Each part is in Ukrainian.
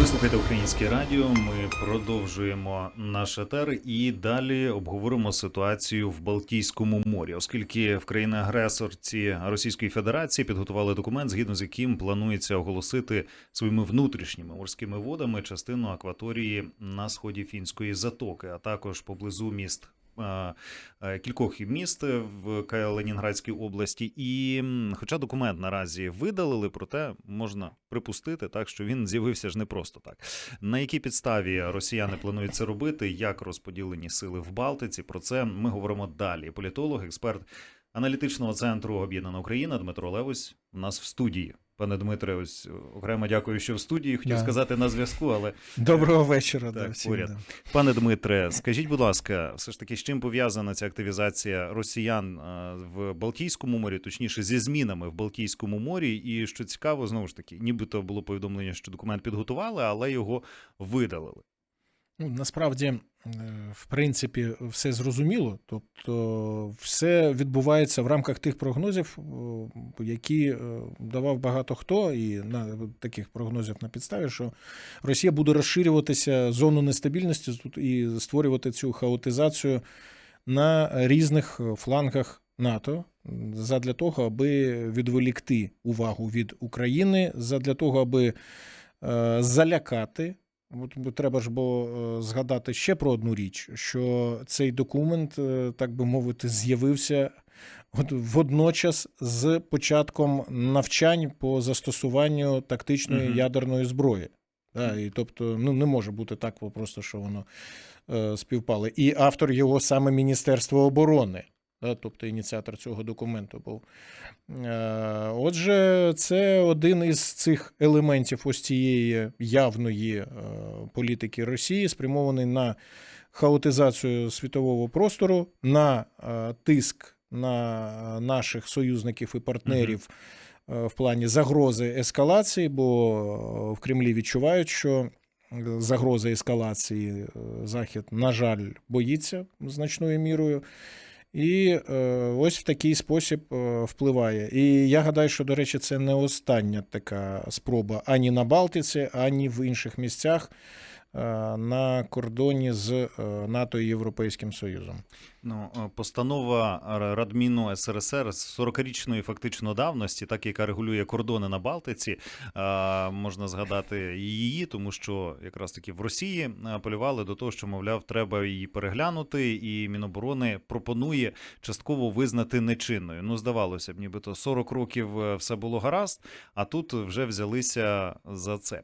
Ви слухаєте українське радіо. Ми продовжуємо наш етер і далі обговоримо ситуацію в Балтійському морі, оскільки в країни агресорці Російської Федерації підготували документ, згідно з яким планується оголосити своїми внутрішніми морськими водами частину акваторії на сході фінської затоки, а також поблизу міст. Е, е, Кількох міст в Калінінградській області, і хоча документ наразі видалили, проте можна припустити так, що він з'явився ж не просто так. На якій підставі росіяни планують це робити? Як розподілені сили в Балтиці? Про це ми говоримо далі. Політолог, експерт аналітичного центру Об'єднана Україна Дмитро Левось у нас в студії. Пане Дмитре, ось окремо дякую, що в студії. Хотів Да. сказати на зв'язку, але Доброго вечора. Так, да, всім, поряд. да. Пане Дмитре, скажіть, будь ласка, все ж таки, з чим пов'язана ця активізація росіян е, в Балтійському морі, точніше, зі змінами в Балтійському морі? І що цікаво, знову ж таки, нібито було повідомлення, що документ підготували, але його видалили. Ну, насправді, е, в принципі, все зрозуміло. Тобто, все відбувається в рамках тих прогнозів, які е, давав багато хто, і на таких прогнозів на підставі, що Росія буде розширюватися зону нестабільності тут і створювати цю хаотизацію на різних флангах НАТО. Задля того, аби відволікти увагу від України, задля того, аби е, залякати треба ж було е, згадати ще про одну річ, що цей документ, е, так би мовити, з'явився водночас з початком навчань по застосуванню тактичної Мгм. ядерної зброї. Да, і тобто, ну не може бути так просто, що воно е, співпало. І автор його саме Міністерство оборони. Тобто ініціатор цього документу був. Е, Отже, це один із цих елементів ось цієї явної е, політики Росії, спрямований на хаотизацію світового простору, на е, тиск на наших союзників і партнерів в плані загрози ескалації, бо в Кремлі відчувають, що загрози ескалації Захід, на жаль, боїться значною мірою. І е, ось в такий спосіб е, впливає. І я гадаю, що, до речі, це не остання така спроба ані на Балтиці, ані в інших місцях на кордоні з е, НАТО і Європейським Союзом. Ну, е, постанова Радміну СРСР з 40-річної фактично давності, так яка регулює кордони на Балтиці, е, можна згадати її, тому що якраз таки в Росії апелювали до того, що мовляв, треба її переглянути, і Міноборони пропонує частково визнати нечинною. Ну, здавалося б, нібито 40 років е, все було гаразд, а тут вже взялися за це.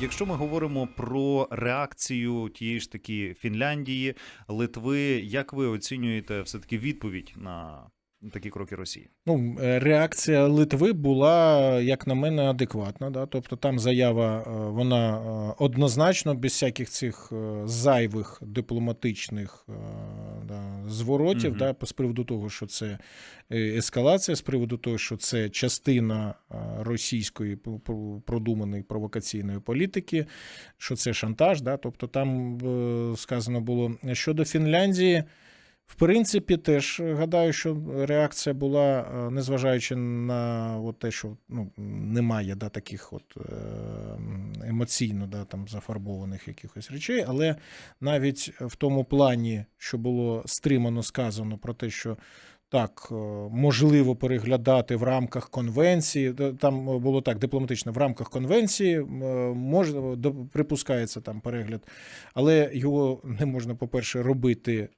Якщо ми говоримо про реакцію тієї ж таки Фінляндії, Литви, як ви оцінюєте все таки відповідь на такі кроки Росії? Ну, е, реакція Литви була, як на мене, адекватна. Да? Тобто там заява е, вона е, однозначно, без всяких цих зайвих дипломатичних да, зворотів, Мгм. да, з приводу того, що це ескалація, з приводу того, що це частина російської пр- пр- продуманої провокаційної політики, що це шантаж. Да? Тобто там сказано було щодо Фінляндії. В принципі, теж гадаю, що реакція була, е, незважаючи на от те, що ну, немає да, таких от е, емоційно да, там, зафарбованих якихось речей, але навіть в тому плані, що було стримано сказано про те, що так, е, можливо переглядати в рамках конвенції. Там було так дипломатично, в рамках конвенції е, можна припускається там перегляд, але його не можна, по-перше, робити е,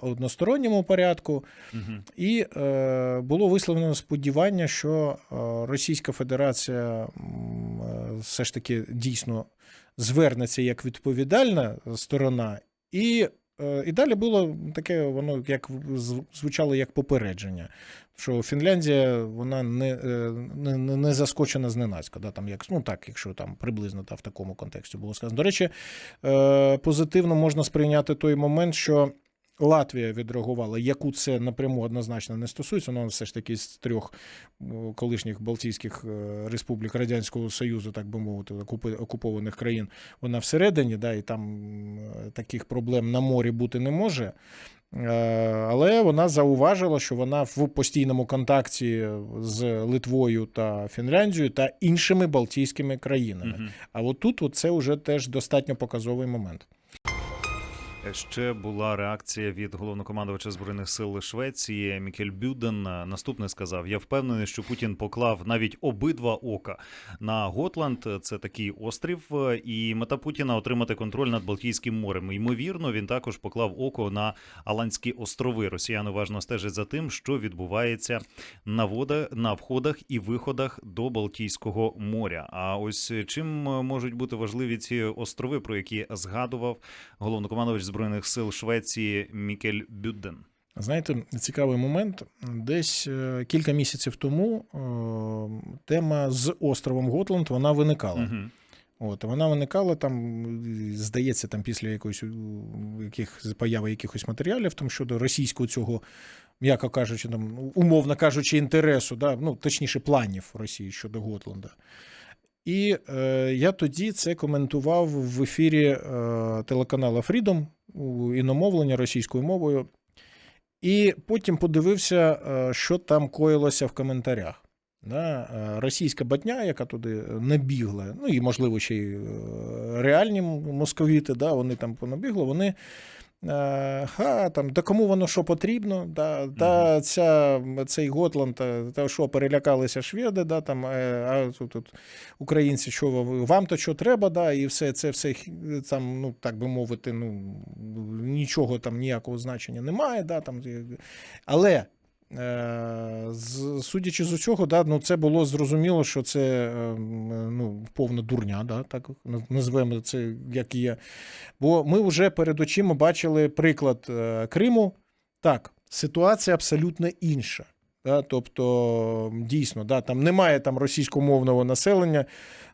односторонньому порядку. Угу. І е, було висловлено сподівання, що е, Російська Федерація е, все ж таки дійсно звернеться як відповідальна сторона, і, е, і далі було таке, воно як звучало як попередження. Що Фінляндія вона не, е, не, не- не заскочена зненацька, да, там як, ну так, якщо там приблизно та, в такому контексті було сказано. До речі, е, позитивно можна сприйняти той момент, що Латвія відреагувала, яку це напряму однозначно не стосується. Вона все ж таки з трьох колишніх Балтійських е, республік Радянського Союзу, так би мовити, окупованих країн, вона всередині, да, і там таких проблем на морі бути не може. Е, Але вона зауважила, що вона в постійному контакті з Литвою та Фінляндією та іншими Балтійськими країнами. Мгм. А от тут це вже теж достатньо показовий момент. Ще була реакція від головнокомандувача збройних сил Швеції Мікель Бюден. Наступне сказав: Я впевнений, що Путін поклав навіть обидва ока на Готланд. Це такий острів, і мета Путіна отримати контроль над Балтійським морем. Ймовірно, він також поклав око на Аландські острови. Росіяни уважно стежать за тим, що відбувається на вода на входах і виходах до Балтійського моря. А ось чим можуть бути важливі ці острови, про які згадував головнокомандувач збройних сил Швеції Мікель Бюден. Знаєте, цікавий момент. Десь е, кілька місяців тому е, тема з островом Готланд вона виникала. Мгм. От вона виникала там, здається, там після якоїсь яких появи якихось матеріалів там щодо російського цього, м'яко кажучи, там умовно кажучи, інтересу, да, ну точніше, планів Росії щодо Готланда. І е, я тоді це коментував в ефірі е, телеканалу Freedom у іномовлення російською мовою. І потім подивився, е, що там коїлося в коментарях. Да, е, російська батня, яка туди набігла, ну і, можливо, ще й е, реальні московіти, да, вони там понабігли, вони. Е, Ха, там, да кому воно що потрібно, да, да, ця, цей Готланд, та, та що перелякалися шведи, да, там, е, а тут, тут українці, що вам- вам-то що треба, да, і все це все там, ну так би мовити, ну нічого там ніякого значення немає, да, там, але Е, Судячи з усього, да, ну це було зрозуміло, що це е, ну, повна дурня, да, так назвемо це як є. Бо ми вже перед очима бачили приклад е, Криму. Так, ситуація абсолютно інша. Да, тобто, дійсно, да, там немає там російськомовного населення,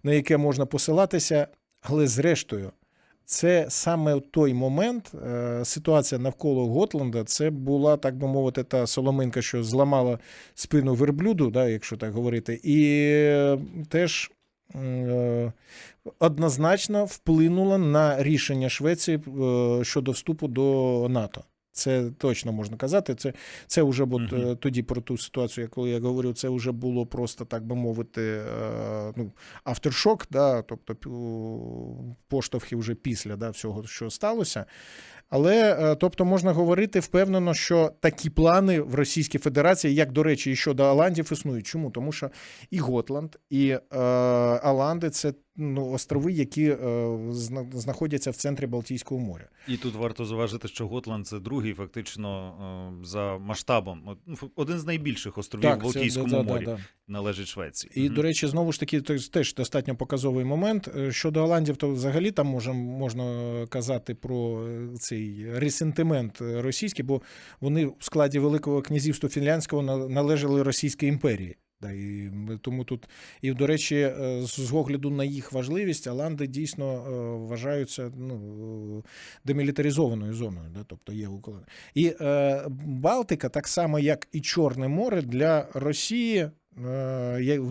на яке можна посилатися, але зрештою, це саме той момент, е, ситуація навколо Готланда, це була, так би мовити, та соломинка, що зламала спину верблюду, да, якщо так говорити, і теж е, однозначно вплинула на рішення Швеції е, щодо вступу до НАТО. Це точно можна казати. Це, це вже бо е, тоді про ту ситуацію, коли я говорю, це вже було просто, так би мовити, е, ну, авторшок, да, тобто поштовхи вже після да, всього, що сталося. Але е, тобто можна говорити впевнено, що такі плани в Російській Федерації, як до речі, і щодо Аландів, існують. Чому? Тому що і Готланд, і е, Аланди це ну, острови, які е, зна- знаходяться в центрі Балтійського моря. І тут варто зауважити, що Готланд це другий, фактично е, за масштабом. Ну, один з найбільших островів в Балтійському да, да, морі да. належить Швеції. І, Мгм. до речі, знову ж таки, теж- теж достатньо показовий момент. Е, Щодо Голландів, то взагалі там можем, можна казати про е, цей ресентимент е, російський, бо вони в складі Великого князівства Фінляндського належали Російській імперії. Да, і тому тут, і до речі, е, з огляду на їх важливість, Аланди дійсно е, вважаються ну, демілітаризованою зоною. Да, тобто є уклад. І е, Балтика, так само як і Чорне море, для Росії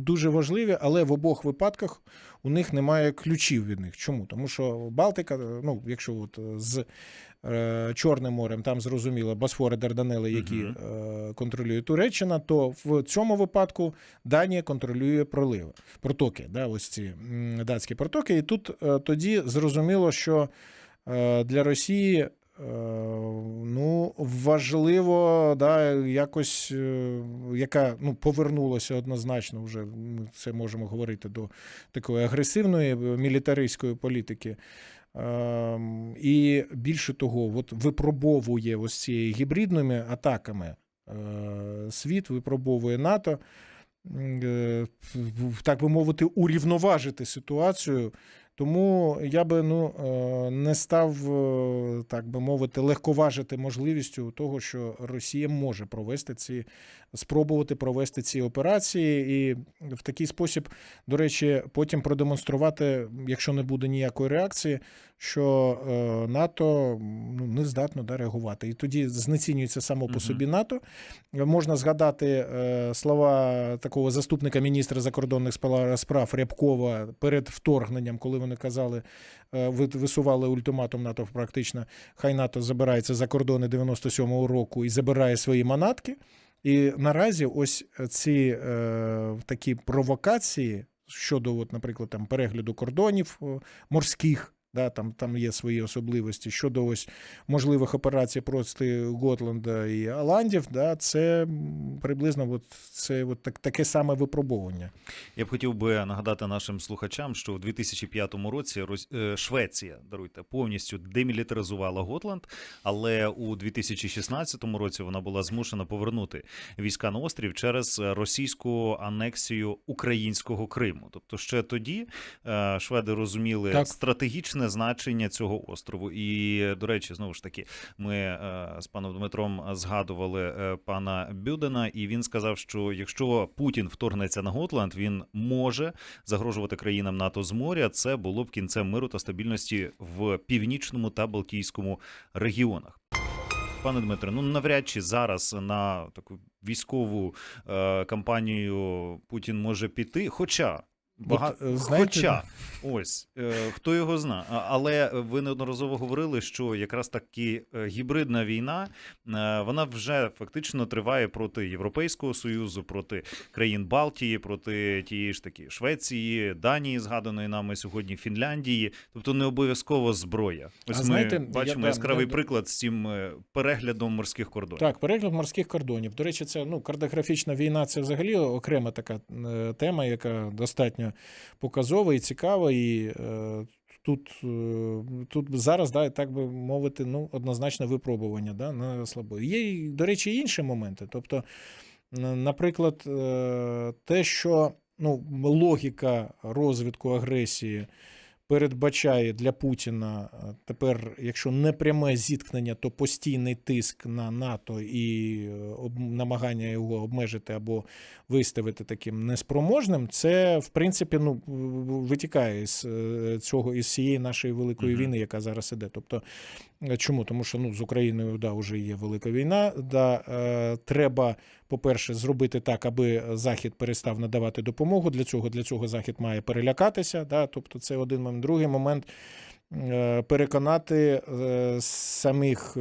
дуже важливі, але в обох випадках у них немає ключів від них. Чому? Тому що Балтика, е, ну, якщо от е, з е, Чорним морем, там зрозуміло Босфори, Дарданели, які е, контролює Туреччина, то в цьому випадку Данія контролює проливи, протоки, да, ось ці датські протоки. І тут е, тоді зрозуміло, що е, для Росії. Е, Ну, важливо, да, якось, е, яка ну, повернулася однозначно, вже ми це можемо говорити до такої агресивної мілітаристської політики. Ем, І більше того, от випробовує ось цією гібридними атаками е, світ, випробовує НАТО, так би мовити, урівноважити ситуацію. Тому я би ну, е, не став, е, так би мовити, легковажити можливістю того, що Росія може провести ці, спробувати провести ці операції, і в такий спосіб, до речі, потім продемонструвати, якщо не буде ніякої реакції, що е, НАТО ну, не здатно да, реагувати. І тоді знецінюється само по собі НАТО. Можна згадати е, слова такого заступника міністра закордонних справ Рябкова перед вторгненням, коли вони казали, е, ви- висували ультиматум НАТО практично, хай НАТО забирається за кордони 97-го року і забирає свої манатки. І наразі ось ці е, такі провокації щодо, от, наприклад, там перегляду кордонів морських. Да, там, там є свої особливості щодо ось можливих операцій проти Готланда і Аландів. Да, це приблизно от, це от так, таке саме випробовування. Я б хотів би нагадати нашим слухачам, що у 2005 році е, Швеція даруйте повністю демілітаризувала Готланд, але у 2016 році вона була змушена повернути війська на острів через російську анексію українського Криму. Тобто, ще тоді е, шведи розуміли Так. Стратегічне значення цього острову. І до речі, знову ж таки, ми е, з паном Дмитром згадували е, пана Бюдена, і він сказав, що якщо Путін вторгнеться на Готланд, він може загрожувати країнам НАТО з моря. Це було б кінцем миру та стабільності в північному та Балтійському регіонах. Пане Дмитре, ну навряд чи зараз на таку військову е, кампанію Путін може піти. Хоча бага... От, е, знаєте- хоча ось е, хто його зна. Але ви неодноразово говорили, що якраз таки е, гібридна війна е, вона вже фактично триває проти Європейського союзу, проти країн Балтії, проти тієї ж таки Швеції, Данії, згаданої нами сьогодні, Фінляндії. Тобто не обов'язково зброя. Ось А ми знаєте, бачимо да, яскравий да. приклад з цим е, переглядом морських кордонів. Так, перегляд морських кордонів. До речі, це ну, картографічна війна це взагалі окрема така тема, яка достатньо показова і цікава. І е, тут, е, тут зараз, да, так би мовити, ну, однозначно випробування да, на слабо. Є, до речі, інші моменти. Тобто, наприклад, е, те, що ну, логіка розвитку агресії передбачає для Путіна е, тепер, якщо не пряме зіткнення, то постійний тиск на НАТО і е, намагання його обмежити або виставити таким неспроможним, це в принципі ну витікає з е, цього із цієї нашої великої Мгм. війни, яка зараз іде. Тобто, чому? Тому що ну з Україною да, вже є велика війна. Да, е, треба, по-перше, зробити так, аби Захід перестав надавати допомогу. Для цього для цього Захід має перелякатися. Да, тобто, це один момент. Другий момент. е, Переконати е, самих е,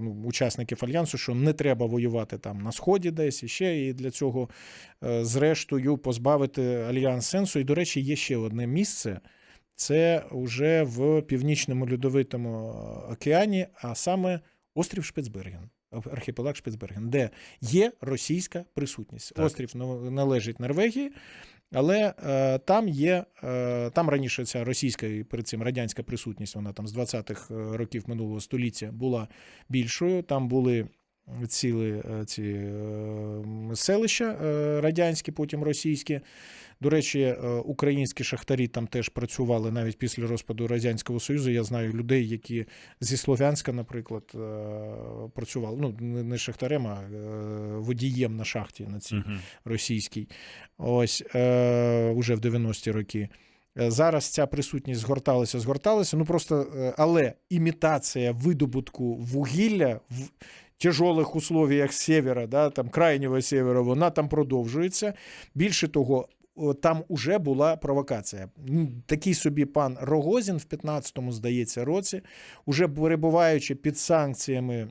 ну, учасників альянсу, що не треба воювати там на сході, десь і ще, і для цього, е, зрештою, позбавити альянс сенсу. І, до речі, є ще одне місце. Це вже в північному льодовитому океані, а саме острів Шпицберген, архіпелаг Шпицберген, де є російська присутність. Так. Острів належить Норвегії, але е, там є е, там раніше ця російська і перед цим радянська присутність, вона там з 20-х років минулого століття була більшою. Там були ціли е, ці е, селища е, радянські, потім російські. До речі, українські шахтарі там теж працювали навіть після розпаду Радянського Союзу. Я знаю людей, які зі Слов'янська, наприклад, працювали. Ну, не шахтарем, а водієм на шахті на цій російській. Ось уже в 90-ті роки. Зараз ця присутність згорталася, згорталася. Ну просто, але імітація видобутку вугілля в тяжолих условиях севера, да, там крайнього севера, вона там продовжується. Більше того, там уже була провокація. Такий собі пан Рогозін в 15-му, здається, році, уже перебуваючи під санкціями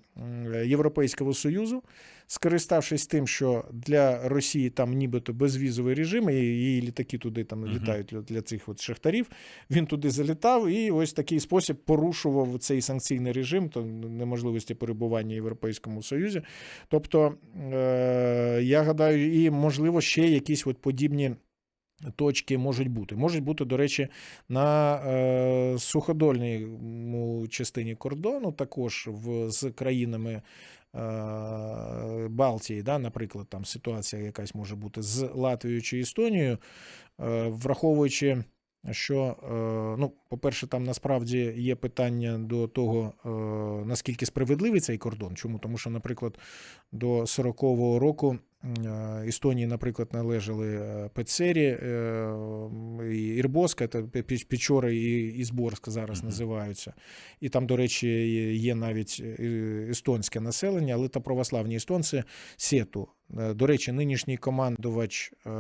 Європейського Союзу, скориставшись тим, що для Росії там нібито безвізовий режим, і її літаки туди там літають для, для цих от шахтарів. Він туди залітав і ось такий спосіб порушував цей санкційний режим, то неможливості перебування в Європейському Союзі. Тобто, е- я гадаю, і можливо ще якісь от подібні. Точки можуть бути. Можуть бути, до речі, на е, суходольній частині кордону, також в, з країнами е, Балтії, да, наприклад, там ситуація якась може бути з Латвією чи Естонією, е, враховуючи, що, е, ну, по-перше, там насправді є питання до того, наскільки справедливий цей кордон. Чому? Тому що, наприклад, до 40-го року Естонії, наприклад, належали е, Пецері, е, Ірбоска, Пе- Печора і Ізборська зараз Мгм. називаються. І там, до речі, є- навіть е, естонське населення, але та православні естонці Сету. Е, До речі, нинішній командувач е, е,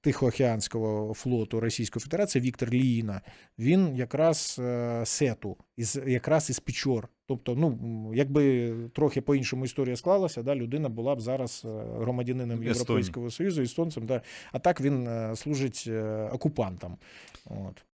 Тихоокеанського флоту Російської Федерації Віктор Ліїна, він якраз е, Сету, із, якраз із Печор. Тобто, ну, якби трохи по-іншому історія склалася, да, людина була б зараз е, громадянином Європейського Союзу, естонцем, да, а так він е, служить е, окупантам. От.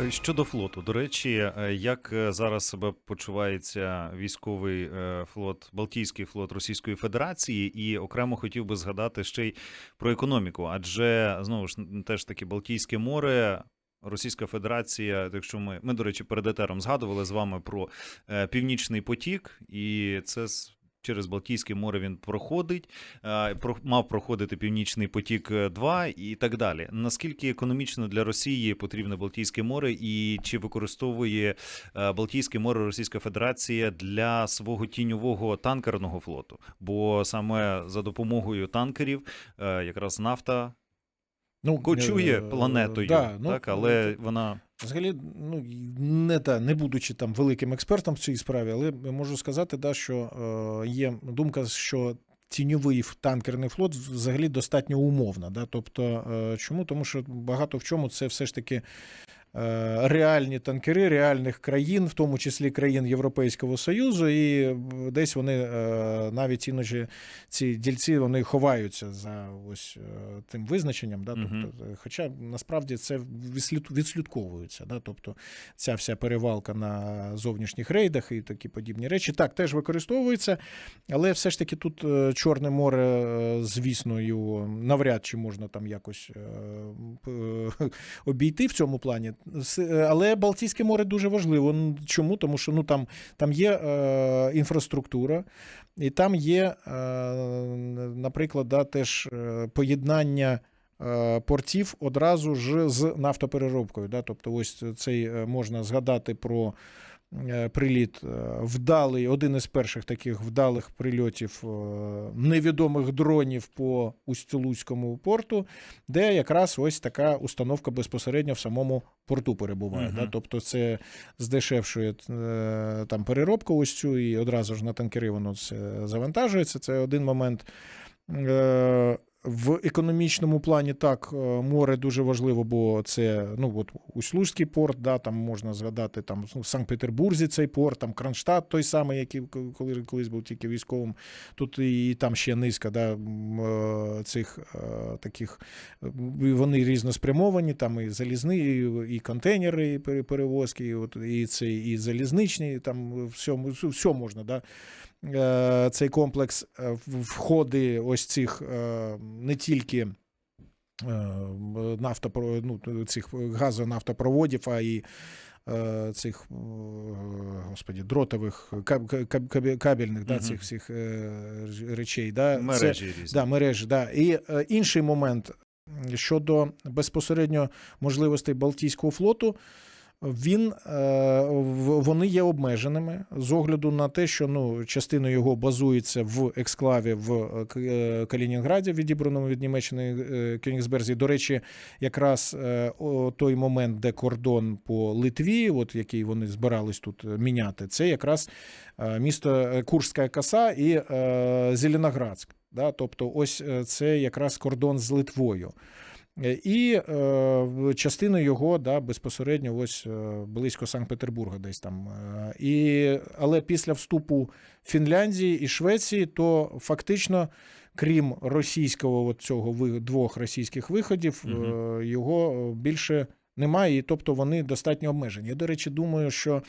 Е, Щодо флоту, до речі, е, як е, зараз себе почувається військовий флот, Балтійський флот Російської Федерації, і окремо хотів би згадати ще й про економіку, адже знову ж теж таки Балтійське море. Російська Федерація, якщо ми, ми, до речі, перед етером згадували з вами про Північний потік, і це через Балтійське море він проходить, е, мав проходити Північний потік 2 і так далі. Наскільки економічно для Росії потрібне Балтійське море, і чи використовує е, Балтійське море Російська Федерація для свого тіньового танкерного флоту? Бо саме за допомогою танкерів е, якраз нафта Ну, кочує е, планетою, да, ну, так, але вона Взагалі, ну не та не будучи там великим експертом в цій справі, але можу сказати, да, що е, є думка, що тіньовий танкерний флот взагалі достатньо умовна. Да? Тобто, е, чому? Тому що багато в чому це все ж таки. Е, Реальні танкери реальних країн, в тому числі країн Європейського Союзу, і десь вони е, навіть іноді ці дільці вони ховаються за ось е, тим визначенням. Да? Тобто, е, хоча насправді це відслід- відслідковується. Да? Тобто ця вся перевалка на зовнішніх рейдах і такі подібні речі. Так, теж використовується, але все ж таки тут е, Чорне море, е, звісно, навряд чи можна там якось е, обійти в цьому плані. Е, Але Балтійське море дуже важливо. Чому? Тому що ну, там, там є е, інфраструктура, і там є, е, наприклад, да, теж е, поєднання. е, Портів одразу ж з нафтопереробкою. Да? Тобто, ось цей можна згадати про приліт е, вдалий, один із перших таких вдалих прильотів е, невідомих дронів по Устилуцькому порту, де якраз ось така установка безпосередньо в самому порту перебуває. Мгм. Да? Тобто, це здешевшує е, там переробку ось цю, і одразу ж на танкери воно це завантажується. Це один момент. В економічному плані так, е, море дуже важливо, бо це ну от Услужський порт, да, там можна згадати там ну, в Санкт-Петербурзі цей порт, там Кронштадт той самий, який коли колись був тільки військовим. Тут і там ще низка да, е, цих е, таких вони різно спрямовані, там і залізни, і, і контейнери, і перевозки, і, от, і це і залізничні, там все, все можна. Да, цей комплекс е, входи ось цих е, не тільки е, нафтопро, ну, цих газонафтопроводів, а і е, цих е, господі, дротових каб- каб- каб- кабельних да, цих всіх е, речей. Да, мережі різні. Да, мережі, да. І е, інший момент щодо безпосередньо можливостей Балтійського флоту. Він, е, вони є обмеженими з огляду на те, що ну, частина його базується в ексклаві в е, е, Калінінграді, відібраному від Німеччини Кенігсберзі. До речі, якраз той момент, де кордон по Литві, от який вони збирались тут міняти, це якраз місто Курська коса і Зеленоградськ. Да? Тобто, ось це якраз кордон з Литвою. Е, І е, частина його да, безпосередньо ось е, близько Санкт-Петербурга, десь там. Е, І, але після вступу Фінляндії і Швеції, то фактично, крім російського от цього двох російських виходів, е, його більше немає, і тобто вони достатньо обмежені. Я, до речі, думаю, що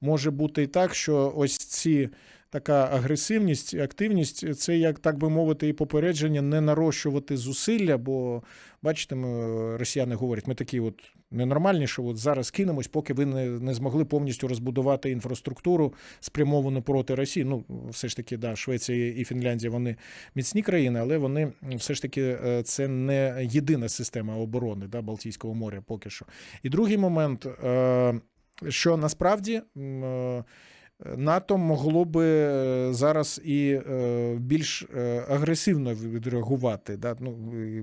може бути і так, що ось ці така агресивність, активність це, як так би мовити, і попередження не нарощувати зусилля, бо бачите, ми, росіяни говорять, ми такі от ненормальні, що от зараз кинемось, поки ви не, не змогли повністю розбудувати інфраструктуру, спрямовану проти Росії. Ну, все ж таки, да, Швеція і Фінляндія вони міцні країни, але вони все ж таки е, це не єдина система оборони да, Балтійського моря поки що. І другий момент, е, що насправді. НАТО могло би е, зараз і е, більш е, агресивно відреагувати, да? ну,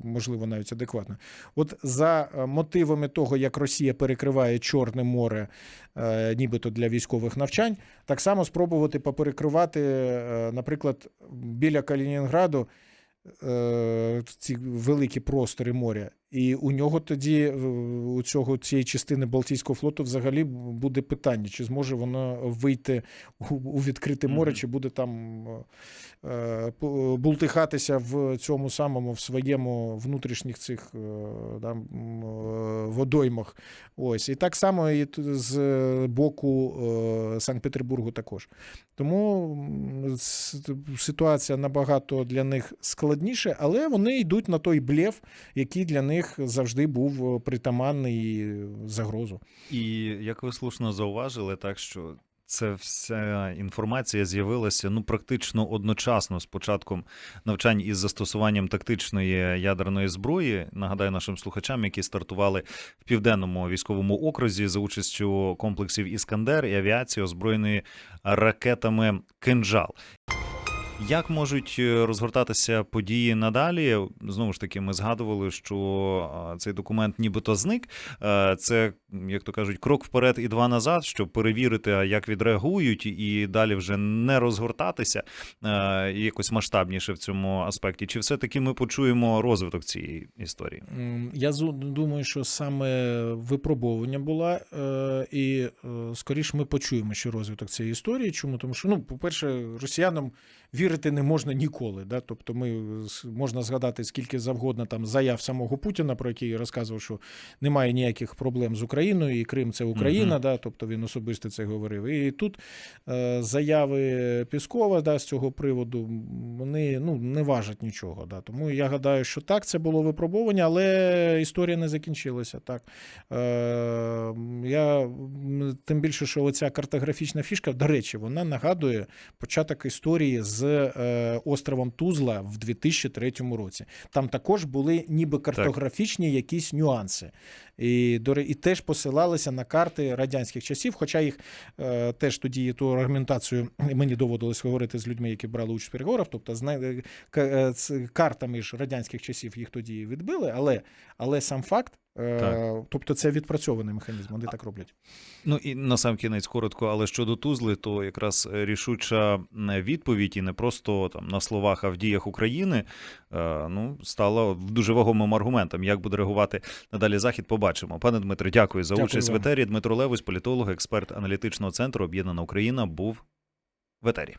можливо, навіть адекватно. От за мотивами того, як Росія перекриває Чорне море, нібито для військових навчань, так само спробувати поперекривати, наприклад, біля Калінінграду ці великі простори моря. І у нього тоді, е, у цього цієї частини Балтійського флоту, взагалі буде питання, чи зможе воно вийти у, відкрите море, чи буде там е, бултихатися в цьому самому в своєму внутрішніх цих е, е, водоймах. Ось. І так само і з боку е, Санкт-Петербургу також. Тому ситуація набагато для них складніша, але вони йдуть на той блєв, який для них завжди був е, притаманний загрозу. І як ви слушно зауважили, так що це вся інформація з'явилася ну практично одночасно з початком навчань із застосуванням тактичної ядерної зброї. Нагадаю нашим слухачам, які стартували в південному військовому окрузі за участю комплексів Іскандер і авіації, озброєної ракетами Кинжал. Як можуть е, розгортатися події надалі? Знову ж таки, ми згадували, що цей документ нібито зник. Е, Це, як то кажуть, крок вперед і два назад, щоб перевірити, як відреагують, і далі вже не розгортатися е, і якось масштабніше в цьому аспекті. Чи все-таки ми почуємо розвиток цієї історії? Я думаю, що саме випробовування була, е, і е, скоріш ми почуємо ще розвиток цієї історії. Чому? Тому що, ну, по-перше, росіянам вірити не можна ніколи. Да? Тобто, ми можна згадати скільки завгодно там заяв самого Путіна, про який я розказував, що немає ніяких проблем з Україною, і Крим це Україна. Мгм. Да? Тобто він особисто це говорив. І тут е, заяви Піскова да, з цього приводу вони ну, не важать нічого. Да. Тому я гадаю, що так, це було випробування, але історія не закінчилася. Так. Е, я, тим більше, що оця картографічна фішка, до речі, вона нагадує початок історії з е, островом Тузла в 2003 році. Там також були ніби картографічні якісь нюанси. І, і теж посилалися на карти радянських часів, хоча їх е, теж тоді ту аргументацію мені доводилось говорити з людьми, які брали участь в переговорах. Тобто, е, е, з картами ж радянських часів їх тоді відбили, але, але сам факт, Так. тобто це відпрацьований механізм, вони так роблять. Ну і на сам кінець коротко, але щодо Тузли, то якраз е, рішуча відповідь, і не просто там на словах, а в діях України, е, ну стала дуже вагомим аргументом. Як буде реагувати надалі захід, побачимо. Пане Дмитре, дякую за Дякую участь в етері. Дмитро Левус, політолог, експерт аналітичного центру Об'єднана Україна, був в етері.